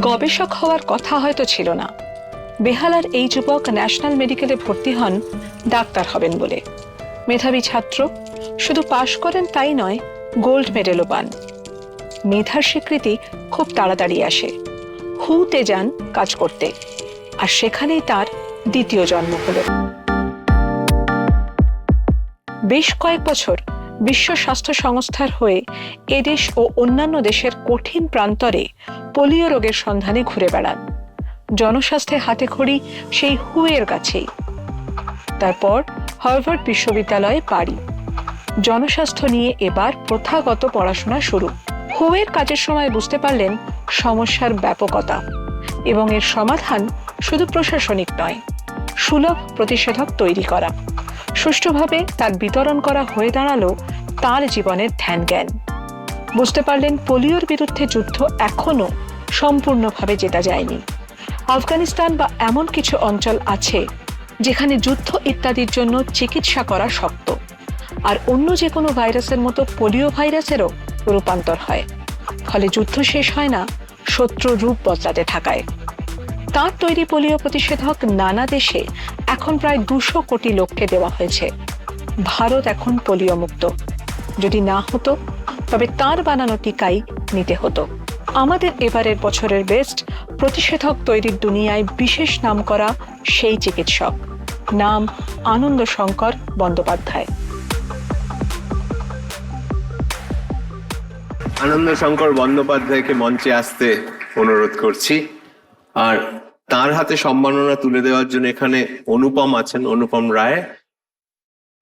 গবেষক হওয়ার কথা হয়তো ছিল না। বেহালার এই যুবক ন্যাশনাল মেডিকেলে ভর্তি হন, ডাক্তার হবেন বলে। মেধাবী ছাত্র, শুধু পাশ করেন তাই নয়, গোল্ড মেডেলও পান। মেধার স্বীকৃতি খুব তাড়াতাড়ি আসে। হুতে যান কাজ করতে। আর সেখানেই তার দ্বিতীয় জন্ম হলো। বেশ কয়েক বছর বিশ্ব স্বাস্থ্য সংস্থার হয়ে এদেশ ও অন্যান্য দেশের কঠিন প্রান্তরে পোলিও রোগের সন্ধানে ঘুরে বেড়ান। জনস্বাস্থ্যে হাতে খড়ি সেই হুয়ের কাছেই। তারপর হার্ভার্ড বিশ্ববিদ্যালয়ে পাড়ি। জনস্বাস্থ্য নিয়ে এবার প্রথাগত পড়াশোনা শুরু। হুয়ের কাজের সময় বুঝতে পারলেন সমস্যার ব্যাপকতা এবং এর সমাধান শুধু প্রশাসনিক নয়, সুলভ প্রতিষেধক তৈরি করা। সুষ্ঠুভাবে তার বিতরণ করা হয়ে দাঁড়াল তার জীবনের ধ্যান জ্ঞান বুঝতে পারলেন পোলিওর বিরুদ্ধে যুদ্ধ এখনও সম্পূর্ণভাবে জেতা যায়নি। আফগানিস্তান বা এমন কিছু অঞ্চল আছে যেখানে যুদ্ধ ইত্যাদির জন্য চিকিৎসা করা শক্ত। আর অন্য যে কোনো ভাইরাসের মতো পোলিও ভাইরাসেরও রূপান্তর হয়। ফলে যুদ্ধ শেষ হয় না, শত্রু রূপ বদলাতে থাকায়। তার তৈরি পোলিও প্রতিষেধক নানা দেশে এখন প্রায় দুশো কোটি লোককে দেওয়া হয়েছে। ভারত এখন পোলিও মুক্ত। যদি না হতো, তবে তার বানানো টিকাই নিতে হতো। আমাদের এবারের বছরের বেস্ট প্রতিষেধক তৈরির দুনিয়ায় বিশেষ নাম করা সেই চিকিৎসক। নাম আনন্দ শঙ্কর বন্দ্যোপাধ্যায়। আনন্দ শঙ্কর বন্দ্যোপাধ্যায়কে মঞ্চে আসতে অনুরোধ করছি। আর তার হাতে সম্মাননা তুলে দেওয়ার জন্য এখানে অনুপম আছেন, অনুপম রায়।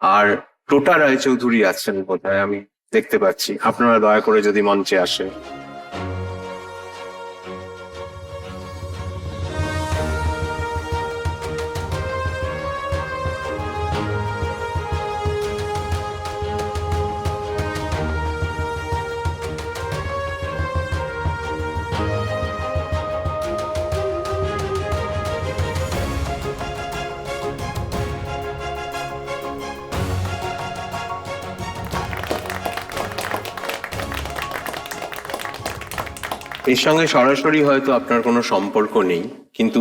আর টোটা রায় চৌধুরী আছেন বোধহয়, আমি দেখতে পাচ্ছি। আপনারা দয়া করে যদি মঞ্চে আসেন। এর সঙ্গে সরাসরি হয়তো আপনার কোনো সম্পর্ক নেই, কিন্তু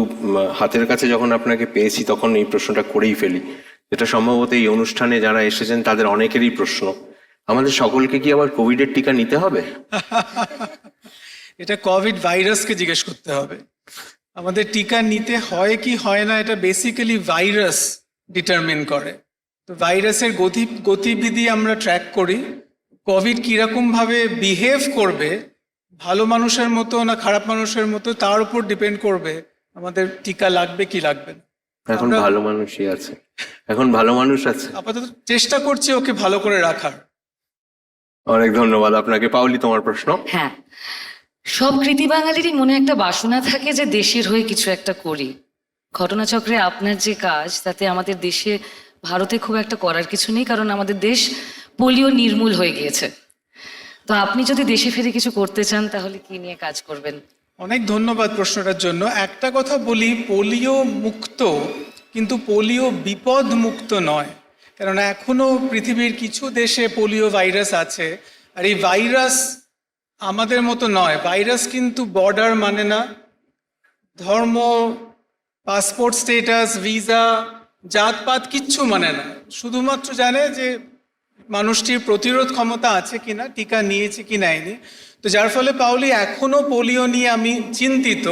হাতের কাছে যখন আপনাকে পেয়েছি তখন এই প্রশ্নটা করেই ফেলি। যেটা সম্ভবত এই অনুষ্ঠানে যারা এসেছেন তাদের অনেকেরই প্রশ্ন। আমাদের সকলকে কি আবার কোভিডের টিকা নিতে হবে? এটা কোভিড ভাইরাসকে জিজ্ঞেস করতে হবে। আমাদের টিকা নিতে হয় কি হয় না এটা বেসিক্যালি ভাইরাস ডিটারমিন করে। তো ভাইরাসের গতি, গতিবিধি আমরা ট্র্যাক করি। কোভিড কীরকম ভাবে বিহেভ করবে ভালো মানুষের মতো না খারাপ মানুষের মতো তার উপর ডিপেন্ড করবে আমাদের টিকা লাগবে কি লাগবে না। এখন ভালো মানুষই আছে। এখন ভালো মানুষ আছে। আপাতত চেষ্টা করছি ওকে ভালো করে রাখার। অনেক ধন্যবাদ আপনাকে। পাওলি তোমার প্রশ্ন? হ্যাঁ। সব কৃতি বাঙালিরই মনে একটা বাসনা থাকে যে দেশের হয়ে কিছু একটা করি। ঘটনাচক্রে আপনার যে কাজ তাতে আমাদের দেশে ভারতে খুব একটা করার কিছু নেই কারণ আমাদের দেশ পোলিও নির্মূল হয়ে গিয়েছে। তো আপনি যদি দেশে ফিরে কিছু করতে চান, তাহলে কি নিয়ে কাজ করবেন? অনেক ধন্যবাদ প্রশ্নটার জন্য। একটা কথা বলি, পোলিও মুক্ত, কিন্তু পোলিও বিপদ মুক্ত নয়। কেননা এখনও পৃথিবীর কিছু দেশে পোলিও ভাইরাস আছে। আর এই ভাইরাস আমাদের মতো নয়। ভাইরাস কিন্তু বর্ডার মানে না। ধর্ম, পাসপোর্ট স্টেটাস, ভিসা, জাতপাত কিচ্ছু মানে না। শুধুমাত্র জানে যে মানুষটির প্রতিরোধ ক্ষমতা আছে কিনা, টিকা নিয়েছে কি নেয়নি তো যার ফলে পাওলি এখনও পোলিও নিয়ে আমি চিন্তিত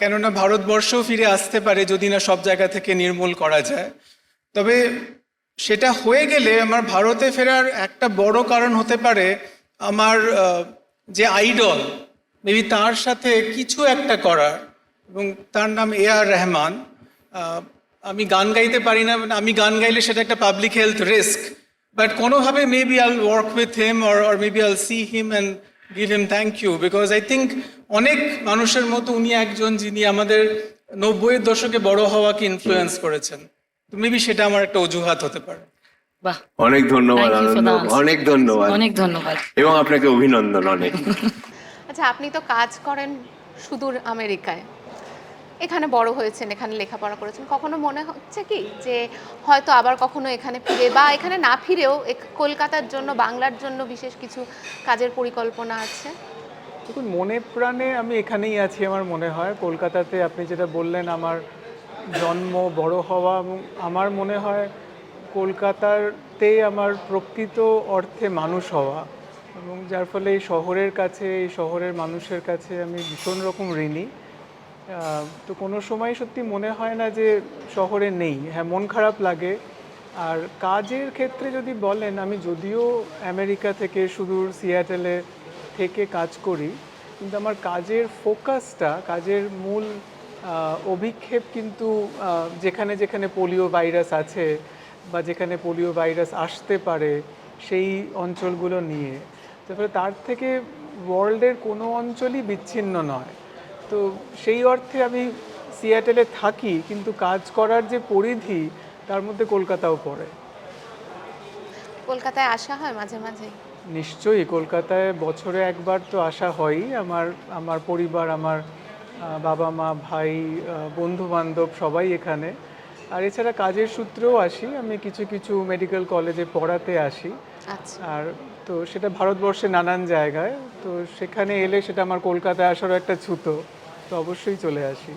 কেননা ভারতবর্ষও ফিরে আসতে পারে যদি না সব জায়গা থেকে নির্মূল করা যায়। তবে সেটা হয়ে গেলে আমার ভারতে ফেরার একটা বড় কারণ হতে পারে আমার যে আইডল, মেবি তার সাথে কিছু একটা করার, এবং তার নাম এ আর রহমান। আমি গান গাইতে পারি না মানে আমি গান গাইলে সেটা একটা পাবলিক হেলথ রিস্ক বাট কোনোভাবে maybe I'll work with him or or maybe I'll see him and give him thank you because I think অনেক মানুষের মতো উনি একজন যিনি আমাদের নব্বইয়ের দশকে বড় হওয়াকে ইনফ্লুয়েন্স করেছেন। তো মেবি সেটা আমার একটা অজুহাত হতে পারে। বাহ। অনেক ধন্যবাদ Thank you আনন্দ. অনেক ধন্যবাদ। অনেক ধন্যবাদ। এবং আপনাকে অভিনন্দন অনেক। আচ্ছা আপনি তো কাজ করেন সুদূর আমেরিকায়। এখানে বড় হয়েছেন, এখানে লেখাপড়া করেছেন। কখনো মনে হচ্ছে কি যে হয়তো আবার কখনো এখানে ফিরে বা এখানে না ফিরেও কলকাতার জন্য, বাংলার জন্য বিশেষ কিছু কাজের পরিকল্পনা আছে? দেখুন, মনে প্রাণে আমি এখানেই আছি আমার মনে হয়। কলকাতাতে আপনি যেটা বললেন, আমার জন্ম বড় হওয়া এবং আমার মনে হয় কলকাতাতে আমার প্রকৃত অর্থে মানুষ হওয়া এবং যার ফলে এই শহরের কাছে, এই শহরের মানুষের কাছে আমি ভীষণ রকম ঋণী। তো কোনো সময় সত্যি মনে হয় না যে শহরে নেই। হ্যাঁ মন খারাপ লাগে। আর কাজের ক্ষেত্রে যদি বলেন, আমি যদিও আমেরিকা থেকে সুদূর সিয়াটেলে থেকে কাজ করি, কিন্তু আমার কাজের ফোকাসটা, কাজের মূল অভিক্ষেপ কিন্তু যেখানে যেখানে পোলিও ভাইরাস আছে বা যেখানে পোলিও ভাইরাস আসতে পারে, সেই অঞ্চলগুলো নিয়ে। তারপরে তার থেকে ওয়ার্ল্ডের কোনো অঞ্চলই বিচ্ছিন্ন নয়। তো সেই অর্থে আমি সিয়াটেলে থাকি কিন্তু কাজ করার যে পরিধি তার মধ্যে কলকাতাও পড়ে। কলকাতায় আসা হয় মাঝে মাঝে? নিশ্চয়ই কলকাতায় বছরে একবার তো আসা হয়ই। আমার আমার পরিবার আমার বাবা মা ভাই বন্ধু বান্ধব সবাই এখানে। আর এছাড়া কাজের সূত্রেও আসি। আমি কিছু কিছু মেডিকেল কলেজে পড়াতে আসি। আচ্ছা। আর তো সেটা ভারতবর্ষে নানান জায়গায়। তো সেখানে এলে সেটা আমার কলকাতায় আসারও একটা ছুতো। তো অবশ্যই চলে আসি।